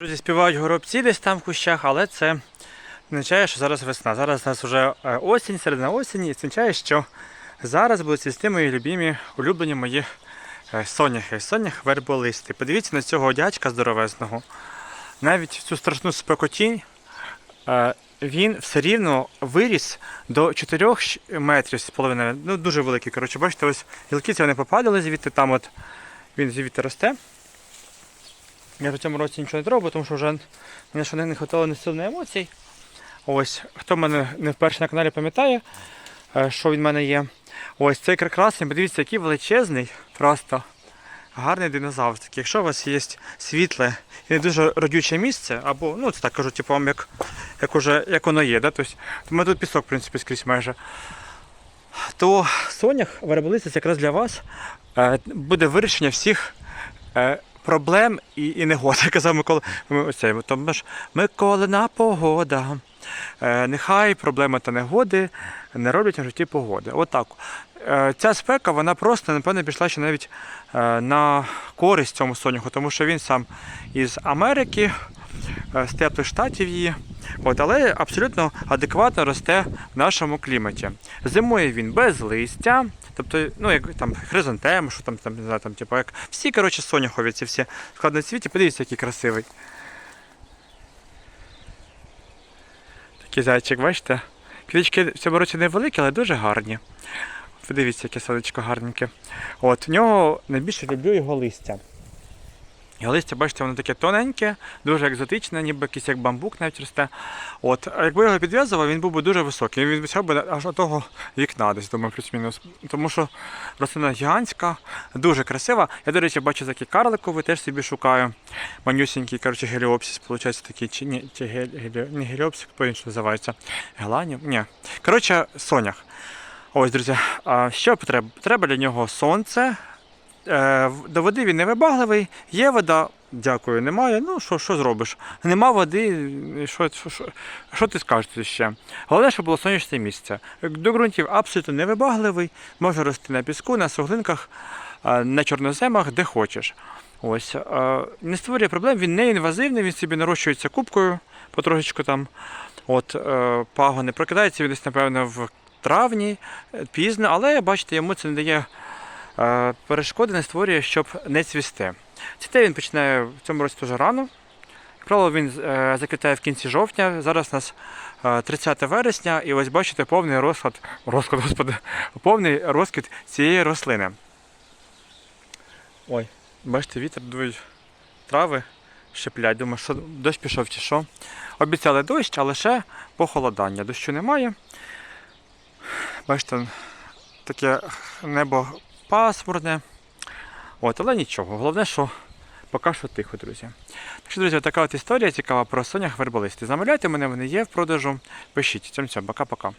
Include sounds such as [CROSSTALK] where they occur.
Друзі, співають горобці десь там в кущах, але це означає, що зараз весна. Зараз у нас вже е, осінь, середина осені, і це означає, що зараз будуть цвісти мої любимі, улюблені мої е, соняхи. Сонях верболисти. Подивіться на цього дядька здоровезного. Навіть цю страшну спекотінь е, він все рівно виріс до 4 метрів з половиною. Ну, дуже великий. Коротше, бачите, ось гілки ці вони попадали звідти, там от він звідти росте. Я в цьому році нічого не зробив, тому що вже мене ще не хватало не сил, не емоцій. Ось, хто мене не вперше на каналі пам'ятає, е, що він в мене є. Ось цей красний, подивіться, який величезний, просто гарний динозавр. Якщо у вас є світле і не дуже родюче місце, або, ну це так кажу, типу, вам як, як, уже, як воно є, да? тобто, у мене тут пісок, в принципі, скрізь майже. То Сонях верболисець якраз для вас е, буде вирішення всіх е, проблем і, і негода. [LAUGHS] Казав Микола, ми- оцей, тому ж Миколина погода. Е, нехай проблеми та негоди не роблять на житті погоди. Отак. Е, ця спека, вона просто, напевно, пішла ще навіть е, на користь цьому соняху, тому що він сам із Америки, е, з теплих штатів її. От, але абсолютно адекватно росте в нашому кліматі. Зимує він без листя, тобто, ну, як там хризантем, що там, там, не знаю, там, типу, як всі, коротше, соняхові, ці всі складноцвіті, подивіться, який красивий. Такий зайчик, бачите? Квіточки в цьому році невеликі, але дуже гарні. Подивіться, яке сонечко гарненьке. От, в нього найбільше люблю його листя. Листя, бачите, воно таке тоненьке, дуже екзотичне, ніби якийсь як бамбук навіть росте. От, а якби його підв'язував, він був би дуже високий. Він висів би аж до того вікна, десь думаю, плюс-мінус. Тому що рослина гігантська, дуже красива. Я, до речі, бачу такий карликовий, теж собі шукаю. Манюсінький, коротше, геліопсис, виходить такий, чи ні, чи гель, гелі, не геліопсис, по-іншому називається. Геланів? Ні. Коротше, сонях. Ось, друзі, що треба? Треба для нього сонце. Е, До води він не вибагливий, є вода, дякую, немає. Ну, що, що зробиш? Нема води, що, що, що, ти скажеш ще? Головне, щоб було сонячне місце. До ґрунтів абсолютно невибагливий, може рости на піску, на суглинках, е, на чорноземах, де хочеш. Ось, е, не створює проблем, він не інвазивний, він собі нарощується кубкою, потрошечку там. От, пагони прокидається він десь, напевно, в травні, пізно, але бачите, йому це не дає перешкоди, не створює, щоб не цвісти. Цвіте він починає в цьому році дуже рано. Правило, він е, заквітає в кінці жовтня. Зараз у нас е, 30 вересня, і ось бачите повний розклад, розклад, господи, повний розквіт цієї рослини. Ой, бачите, вітер дують трави, шиплять. Думаю, що дощ пішов чи що. Обіцяли дощ, але ще похолодання. Дощу немає. Бачите, таке небо пасмурне. От, але нічого. Головне, що поки що тихо, друзі. Так що, друзі, така от історія цікава про сонях верболисти. Замовляйте мене, вони є в продажу. Пишіть. Цьому все, пока-пока.